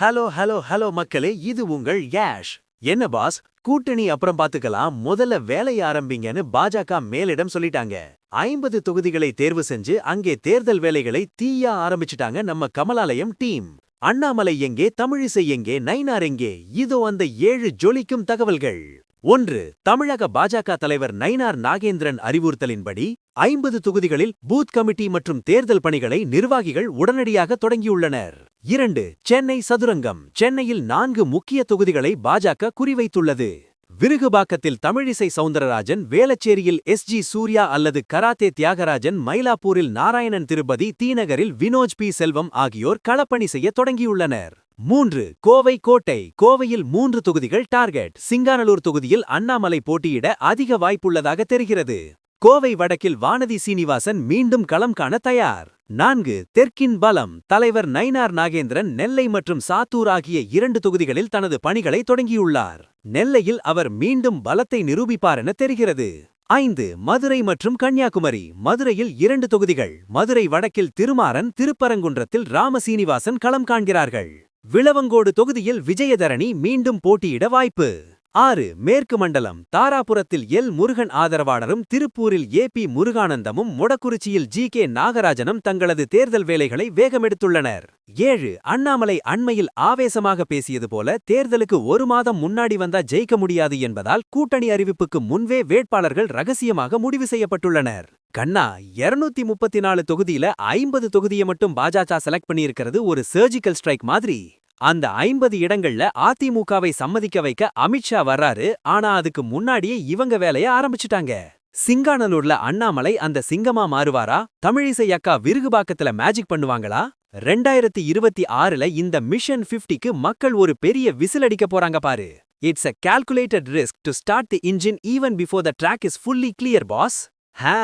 Hello hello hello மக்களே இது உங்கள் யாஷ். என்ன பாஸ்? கூட்டணி அப்புறம் பாத்துக்கலாம். முதல்ல வேலைய ஆரம்பிங்கன்னு பாஜக மேலிடம் சொல்லிட்டாங்க. ஐம்பது தொகுதிகளை தேர்வு செஞ்சு அங்கே தேர்தல் வேலைகளை தீயா ஆரம்பிச்சிட்டாங்க நம்ம கமலாலயம் டீம். அண்ணாமலை எங்கே தமிழிசை எங்கே நைனார் எங்கே? இதோ அந்த ஏழு ஜொலிக்கும் தகவல்கள். ஒன்று தமிழக பாஜக தலைவர் நைனார் நாகேந்திரன் அறிவுறுத்தலின்படி ஐம்பது தொகுதிகளில் பூத் கமிட்டி மற்றும் தேர்தல் பணிகளை நிர்வாகிகள் உடனடியாக தொடங்கியுள்ளனர். இரண்டு சென்னை சதுரங்கம் சென்னையில் நான்கு முக்கிய தொகுதிகளை பாஜக குறிவைத்துள்ளது. விருகுபாக்கத்தில் தமிழிசை சவுந்தரராஜன் வேளச்சேரியில் எஸ் ஜி சூர்யா அல்லது கராத்தே தியாகராஜன் மயிலாப்பூரில் நாராயணன் திருப்பதி தீநகரில் வினோஜ் பி செல்வம் ஆகியோர் களப்பணி செய்ய தொடங்கியுள்ளனர். மூன்று கோவை கோட்டை கோவையில் மூன்று தொகுதிகள் டார்கெட் சிங்கானலூர் தொகுதியில் அண்ணாமலை போட்டியிட அதிக வாய்ப்புள்ளதாக தெரிகிறது. கோவை வடக்கில் வானதி சீனிவாசன் மீண்டும் களம் காண தயார். நான்கு தெற்கின் பலம் தலைவர் நயினார் நாகேந்திரன் நெல்லை மற்றும் சாத்தூர் ஆகிய இரண்டு தொகுதிகளில் தனது பணிகளை தொடங்கியுள்ளார். நெல்லையில் அவர் மீண்டும் பலத்தை நிரூபிப்பார் என தெரிகிறது. ஐந்து மதுரை மற்றும் கன்னியாகுமரி மதுரையில் இரண்டு தொகுதிகள் மதுரை வடக்கில் திருமாறன் திருப்பரங்குன்றத்தில் ராமசீனிவாசன் களம் காண்கிறார்கள். விளவங்கோடு தொகுதியில் விஜயதரணி மீண்டும் போட்டியிட வாய்ப்பு. ஆறு மேற்கு மண்டலம் தாராபுரத்தில் எல். முருகன் ஆதரவாளரும் திருப்பூரில் ஏ. பி. முருகானந்தமும் முடக்குறிச்சியில் ஜி. கே. நாகராஜனும் தங்களது தேர்தல் வேலைகளை வேகமெடுத்துள்ளனர். ஏழு அண்ணாமலை அண்மையில் ஆவேசமாக பேசியது போல தேர்தலுக்கு ஒரு மாதம் முன்னாடி வந்தா ஜெயிக்க முடியாது என்பதால் கூட்டணி அறிவிப்புக்கு முன்பே வேட்பாளர்கள் ரகசியமாக முடிவு செய்யப்பட்டுள்ளனர். கண்ணா இருநூத்தி முப்பத்தி நாலு தொகுதியில ஐம்பது தொகுதியை மட்டும் பாஜக செலக்ட் பண்ணியிருக்கிறது ஒரு சர்ஜிக்கல் ஸ்ட்ரைக் மாதிரி. அந்த ஐம்பது இடங்கள்ல அதிமுகவை சம்மதிக்க வைக்க அமித்ஷா வர்றாரு. ஆனா அதுக்கு முன்னாடியே இவங்க வேலைய ஆரம்பிச்சுட்டாங்க. சிங்கானலூர்ல அண்ணாமலை அந்த சிங்கமா மாறுவாரா? தமிழிசை அக்கா விருகுபாக்கத்துல மேஜிக் பண்ணுவாங்களா? ரெண்டாயிரத்தி இருபத்தி ஆறுல இந்த மிஷன் பிப்டிக்கு மக்கள் ஒரு பெரிய விசில் அடிக்க போறாங்க பாரு. It's a calculated risk to start the engine even before the track is fully clear boss hey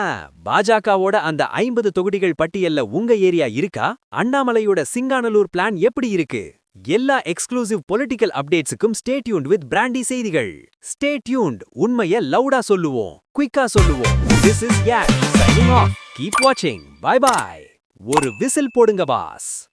பாஜகவோட அந்த ஐம்பது தொகுதிகள் பட்டியல்ல உங்க ஏரியா இருக்கா? அண்ணாமலையோட சிங்கானலூர் பிளான் எப்படி இருக்கு? எல்லா எக்ஸ்க்ளூசிவ் பொலிட்டிக்கல் அப்டேட்ஸுக்கும் ஸ்டே டியூன்ட் வித் பிராண்டி செய்திகள். ஸ்டே டியூன்ட் உண்மைய லவுடா சொல்லுவோம். குயிக்கா சொல்லுவோம். This is Yash signing off keep வாட்சிங் பை பை ஒரு விசில் போடுங்க பாஸ்